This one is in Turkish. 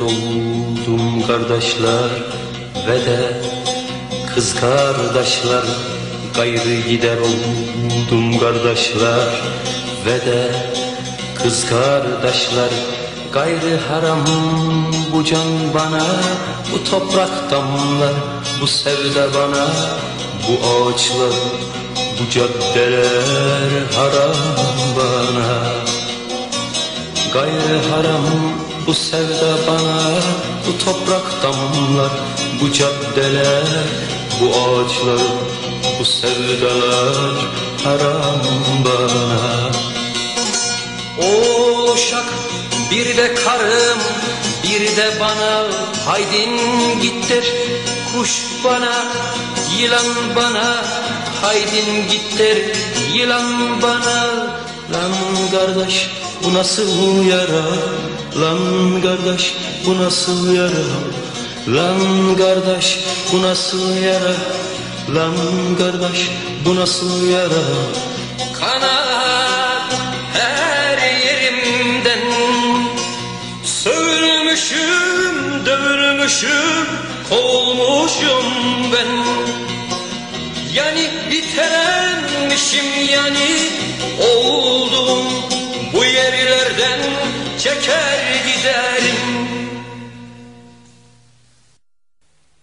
oldum kardeşler ve de kız kardeşler. Gayrı gider oldum kardeşler ve de kız kardeşler. Gayrı haram bu can bana bu toprak damlar bu sevda bana. Bu ağaçlar bu caddeler haram bana. Gayrı haram bu sevda bana Bu toprak damlar Bu caddeler Bu ağaçlar Bu sevdalar Haram bana. O uşak bir de karım Bir de bana Haydin gittir Kuş bana Yılan bana Haydin gittir Yılan bana. Lan kardeş bu nasıl yara Lan kardeş bu nasıl yara? Lan kardeş bu nasıl yara? Lan kardeş bu nasıl yara? Kanar her yerimden. Sövülmüşüm, dövülmüşüm, kovulmuşum ben. Yani biterenmişim yani quiser